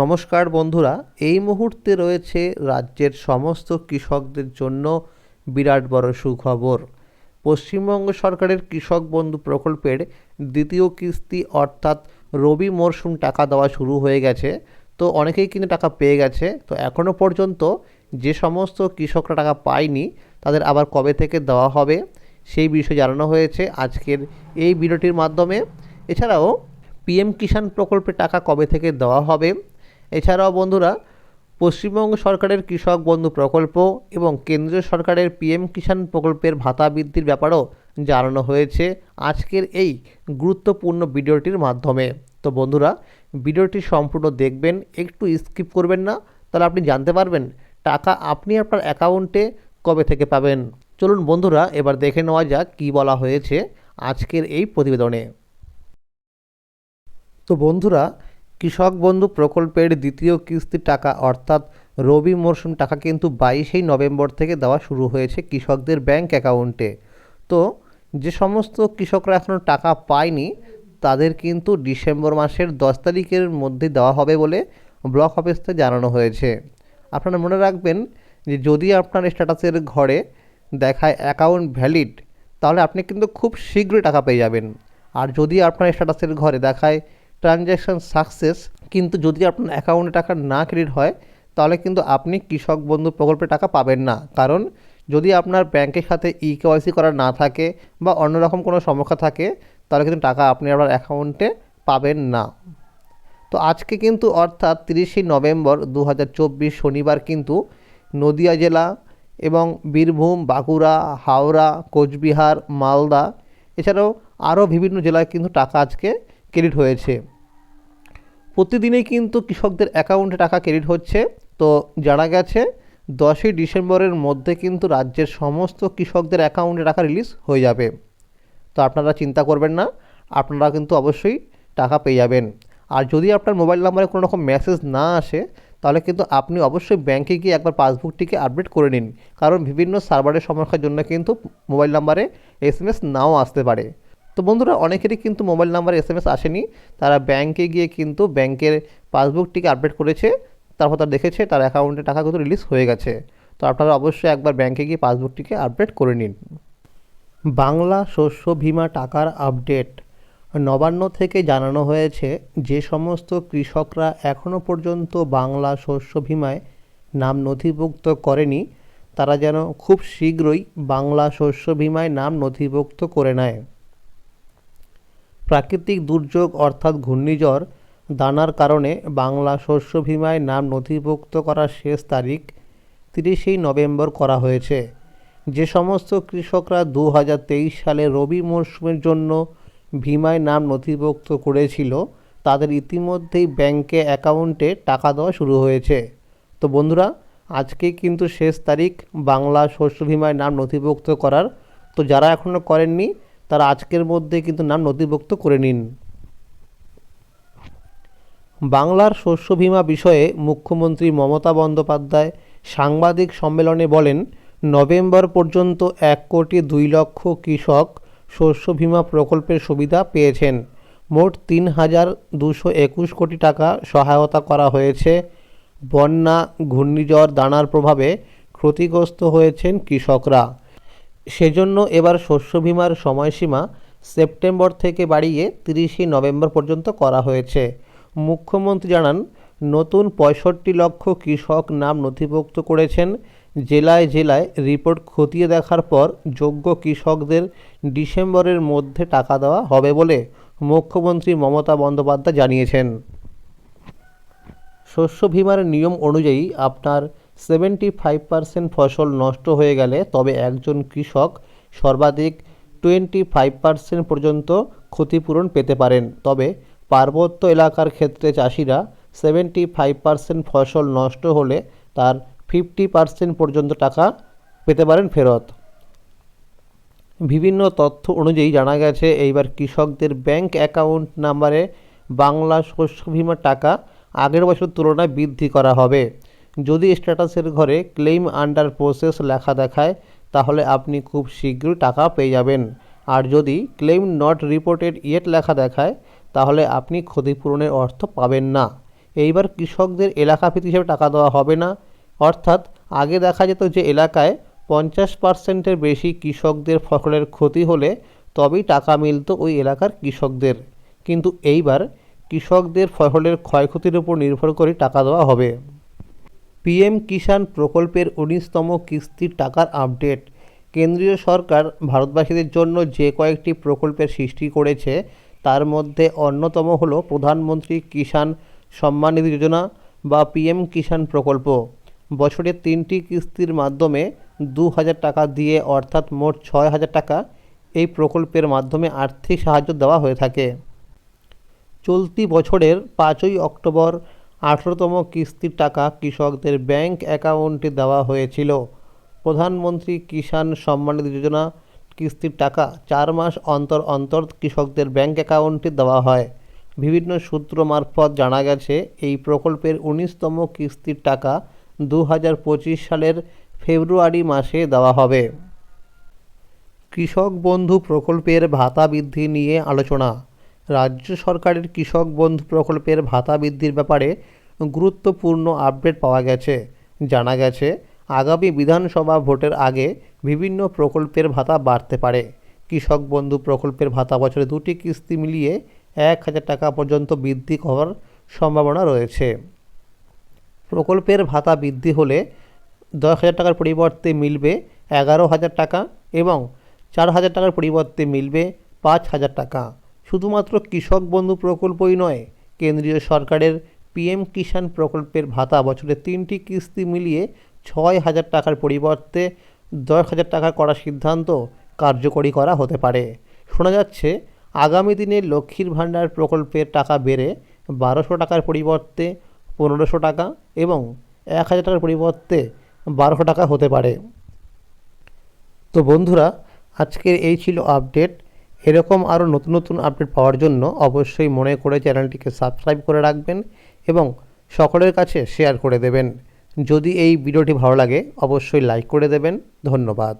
নমস্কার বন্ধুরা, এই মুহূর্তে রয়েছে রাজ্যের সমস্ত কৃষকদের জন্য বিরাট বড় সুখবর। পশ্চিমবঙ্গ সরকারের কৃষক বন্ধু প্রকল্পের দ্বিতীয় কিস্তি অর্থাৎ রবি মরশুম টাকা দেওয়া শুরু হয়ে গেছে। তো অনেকেই কিন্তু টাকা পেয়ে গেছে। তো এখনও পর্যন্ত যে সমস্ত কৃষকরা টাকা পায়নি, তাদের আবার কবে থেকে দেওয়া হবে সেই বিষয়ে জানানো হয়েছে আজকের এই ভিডিওটির মাধ্যমে। এছাড়াও পিএম কিষাণ প্রকল্পে টাকা কবে থেকে দেওয়া হবে এছাড়াও বন্ধুরা, পশ্চিমবঙ্গ সরকারের কৃষক বন্ধু প্রকল্প এবং কেন্দ্রীয় সরকারের পিএম কিষাণ প্রকল্পের ভাতা বৃদ্ধির ব্যাপারেও জানানো হয়েছে আজকের এই গুরুত্বপূর্ণ ভিডিওটির মাধ্যমে। তো বন্ধুরা, ভিডিওটি সম্পূর্ণ দেখবেন, একটু স্কিপ করবেন না, তাহলে আপনি জানতে পারবেন টাকা আপনি আপনার অ্যাকাউন্টে কবে থেকে পাবেন। চলুন বন্ধুরা, এবার দেখে নেওয়া যাক কী বলা হয়েছে আজকের এই প্রতিবেদনে। তো বন্ধুরা কৃষক বন্ধু প্রকল্পের দ্বিতীয় কিস্তির টাকা অর্থাৎ রবি মরশুম টাকা কিন্তু বাইশেই নভেম্বর থেকে দেওয়া শুরু হয়েছে কৃষকদের ব্যাংক অ্যাকাউন্টে। তো যে সমস্ত কৃষকরা এখনও টাকা পায়নি, তাদের কিন্তু ডিসেম্বর মাসের দশ তারিখের মধ্যে দেওয়া হবে বলে ব্লক অফিস থেকে জানানো হয়েছে। আপনারা মনে রাখবেন যে যদি আপনার স্ট্যাটাসের ঘরে দেখায় অ্যাকাউন্ট ভ্যালিড, তাহলে আপনি কিন্তু খুব শীঘ্রই টাকা পেয়ে যাবেন। আর যদি আপনার স্ট্যাটাসের ঘরে দেখায় ট্রানজ্যাকশান সাকসেস কিন্তু যদি আপনার অ্যাকাউন্টে টাকা না ক্রেডিট হয়, তাহলে কিন্তু আপনি কৃষক বন্ধু প্রকল্পে টাকা পাবেন না। কারণ যদি আপনার ব্যাংকের সাথে ই কেওয়াইসি করা না থাকে বা অন্যরকম কোনো সমস্যা থাকে, তাহলে কিন্তু টাকা আপনি আপনার অ্যাকাউন্টে পাবেন না। তো আজকে কিন্তু অর্থাৎ তিরিশে নভেম্বর দু হাজার চব্বিশ শনিবার কিন্তু নদিয়া জেলা এবং বীরভূম, বাঁকুড়া, হাওড়া, কোচবিহার, মালদা, এছাড়াও আরও বিভিন্ন জেলায় কিন্তু টাকা আজকে ক্রেডিট হয়েছে। প্রতিদিনই কিন্তু কৃষকদের অ্যাকাউন্টে টাকা ক্রেডিট হচ্ছে। তো জানা গেছে, দশই ডিসেম্বরের মধ্যে কিন্তু রাজ্যের সমস্ত কৃষকদের অ্যাকাউন্টে টাকা রিলিজ হয়ে যাবে। তো আপনারা চিন্তা করবেন না, আপনারা কিন্তু অবশ্যই টাকা পেয়ে যাবেন। আর যদি আপনার মোবাইল নাম্বারে কোনো রকম মেসেজ না আসে, তাহলে কিন্তু আপনি অবশ্যই ব্যাংকে গিয়ে একবার পাসবুকটিকে আপডেট করে নিন। কারণ বিভিন্ন সার্ভারের সমস্যার জন্য কিন্তু মোবাইল নাম্বারে এস নাও আসতে পারে। তো বন্ধুরা, অনেকেরই কিন্তু mobile number S M S আসেনি। তারা ব্যাংকে গিয়ে কিন্তু ব্যাংকের পাসবুকটিকে আপডেট করেছে, তারপর তারা দেখেছে তার অ্যাকাউন্টে টাকা কিন্তু রিলিজ হয়ে গেছে। তো আপনারা অবশ্যই একবার ব্যাংকে গিয়ে পাসবুকটিকে আপডেট করে নিন। বাংলা শস্য বিমা টাকার আপডেট নবান্ন থেকে জানানো হয়েছে, যে সমস্ত কৃষকরা এখনও পর্যন্ত বাংলা শস্য বিমায় নাম নথিভুক্ত করেনি, তারা যেন খুব শীঘ্রই বাংলা শস্য বিমায় নাম নথিভুক্ত করে নেয়। প্রাকৃতিক দুর্যোগ অর্থাৎ ঘূর্ণিঝড় দানার কারণে বাংলা শস্য বিমায় নাম নথিভুক্ত করার শেষ তারিখ তিরিশেই নভেম্বর করা হয়েছে। যে সমস্ত কৃষকরা দু হাজার তেইশ সালে রবি মরশুমের জন্য বিমায় নাম নথিভুক্ত করেছিল, তাদের ইতিমধ্যেই ব্যাংকে অ্যাকাউন্টে টাকা দেওয়া শুরু হয়েছে। তো বন্ধুরা, আজকে কিন্তু শেষ তারিখ বাংলা শস্য বিমায় নাম নথিভুক্ত করার। তো যারা এখনও করেননি তারা আজকের মধ্যে কিন্তু নাম নথিভুক্ত করে নিন। বাংলার শস্য বিমা বিষয়ে মুখ্যমন্ত্রী মমতা বন্দ্যোপাধ্যায় সাংবাদিক সম্মেলনে বলেন, নভেম্বর পর্যন্ত এক কোটি দুই লক্ষ কৃষক শস্য বিমা প্রকল্পের সুবিধা পেয়েছেন। মোট তিন হাজার দুশো একুশ কোটি টাকা সহায়তা করা হয়েছে। বন্যা, ঘূর্ণিঝড়, দানার প্রভাবে ক্ষতিগ্রস্ত হয়েছেন কৃষকরা। সেজন্য এবার শস্য বিমার সময়সীমা সেপ্টেম্বর থেকে বাড়িয়ে তিরিশে নভেম্বর পর্যন্ত করা হয়েছে। মুখ্যমন্ত্রী জানান, নতুন পঁয়ষট্টি লক্ষ কৃষক নাম নথিভুক্ত করেছেন। জেলায় জেলায় রিপোর্ট খতিয়ে দেখার পর যোগ্য কৃষকদের ডিসেম্বরের মধ্যে টাকা দেওয়া হবে বলে মুখ্যমন্ত্রী মমতা বন্দ্যোপাধ্যায় জানিয়েছেন। শস্য বিমার নিয়ম অনুযায়ী আপনার সেভেন্টি ফাইভ পার্সেন্ট ফসল নষ্ট হয়ে গেলে তবে একজন কৃষক সর্বাধিক টোয়েন্টি ফাইভ পার্সেন্ট পর্যন্ত ক্ষতিপূরণ পেতে পারেন। তবে পার্বত্য এলাকার ক্ষেত্রে চাষিরা সেভেন্টি ফাইভ পার্সেন্ট ফসল নষ্ট হলে তার ফিফটি পার্সেন্ট পর্যন্ত টাকা পেতে পারেন ফেরত। বিভিন্ন তথ্য অনুযায়ী জানা গেছে, এইবার কৃষকদের ব্যাংক অ্যাকাউন্ট নাম্বারে বাংলা শস্য বিমার টাকা আগের বছর তুলনায় বৃদ্ধি করা হবে। যদি স্ট্যাটাসের ঘরে ক্লেইম আন্ডার প্রসেস লেখা দেখায়, তাহলে আপনি খুব শীঘ্রই টাকা পেয়ে যাবেন। আর যদি ক্লেইম নট রিপোর্টেড ইয়েট লেখা দেখায়, তাহলে আপনি ক্ষতিপূরণের অর্থ পাবেন না। এইবার কৃষকদের এলাকাভিত্তিক হিসেবে টাকা দেওয়া হবে না। অর্থাৎ আগে দেখা যেত যে এলাকায় পঞ্চাশ পার্সেন্টের বেশি কৃষকদের ফসলের ক্ষতি হলে তবেই টাকা মিলতো ওই এলাকার কৃষকদের। কিন্তু এইবার কৃষকদের ফসলের ক্ষয়ক্ষতির উপর নির্ভর করে টাকা দেওয়া হবে। পিএম কিষাণ প্রকল্পের উনিশতম কিস্তির টাকার আপডেট। কেন্দ্রীয় সরকার ভারতবাসীদের জন্য যে কয়েকটি প্রকল্পের সৃষ্টি করেছে, তার মধ্যে অন্যতম হলো প্রধানমন্ত্রী কিষাণ সম্মান নিধি যোজনা বা পিএম কিষাণ প্রকল্প। বছরে তিনটি কিস্তির মাধ্যমে দু হাজার টাকা দিয়ে, অর্থাৎ মোট ছয় হাজার টাকা, এই প্রকল্পের মাধ্যমে আর্থিক সাহায্য দেওয়া হয়ে থাকে। চলতি বছরের পাঁচই অক্টোবর আঠেরোতম কিস্তির টাকা কৃষকদের ব্যাংক অ্যাকাউন্টে দেওয়া হয়েছিল। প্রধানমন্ত্রী কিষাণ সম্মান নিধি যোজনা কিস্তির টাকা চার মাস অন্তর অন্তর কৃষকদের ব্যাংক অ্যাকাউন্টে দেওয়া হয়। বিভিন্ন সূত্র মারফত জানা গেছে, এই প্রকল্পের উনিশতম কিস্তির টাকা দু হাজার পঁচিশ সালের ফেব্রুয়ারি মাসে দেওয়া হবে। কৃষক বন্ধু প্রকল্পের ভাতা বৃদ্ধি নিয়ে আলোচনা। রাজ্য সরকারের কৃষক বন্ধু প্রকল্পের ভাতা বৃদ্ধির ব্যাপারে গুরুত্বপূর্ণ আপডেট পাওয়া গেছে। জানা গেছে, আগামী বিধানসভা ভোটের আগে বিভিন্ন প্রকল্পের ভাতা বাড়তে পারে। কৃষক বন্ধু প্রকল্পের ভাতা বছরে দুটি কিস্তি মিলিয়ে এক হাজার টাকা পর্যন্ত বৃদ্ধি হওয়ার সম্ভাবনা রয়েছে। প্রকল্পের ভাতা বৃদ্ধি হলে দশ হাজার টাকার পরিবর্তে মিলবে এগারো হাজার টাকা এবং চার হাজার টাকার পরিবর্তে মিলবে পাঁচ হাজার টাকা। শুধুমাত্র কৃষক বন্ধু প্রকল্পই নয়, কেন্দ্রীয় সরকারের পিএম কিষাণ প্রকল্পের ভাতা বছরে তিনটি কিস্তি মিলিয়ে ছয় হাজার টাকার পরিবর্তে দশ হাজার টাকা করার সিদ্ধান্ত কার্যকরী করা হতে পারে। শোনা যাচ্ছে, আগামী দিনে লক্ষ্মীর ভাণ্ডার প্রকল্পের টাকা বেড়ে বারোশো টাকার পরিবর্তে পনেরোশো টাকা এবং এক হাজার টাকার পরিবর্তে বারোশো টাকা হতে পারে। তো বন্ধুরা, আজকের এই ছিল আপডেট এরকম আরও নতুন নতুন আপডেট পাওয়ার জন্য অবশ্যই মনে করে চ্যানেলটিকে সাবস্ক্রাইব করে রাখবেন এবং সকলের কাছে শেয়ার করে দেবেন। যদি এই ভিডিওটি ভালো লাগে, অবশ্যই লাইক করে দেবেন। ধন্যবাদ।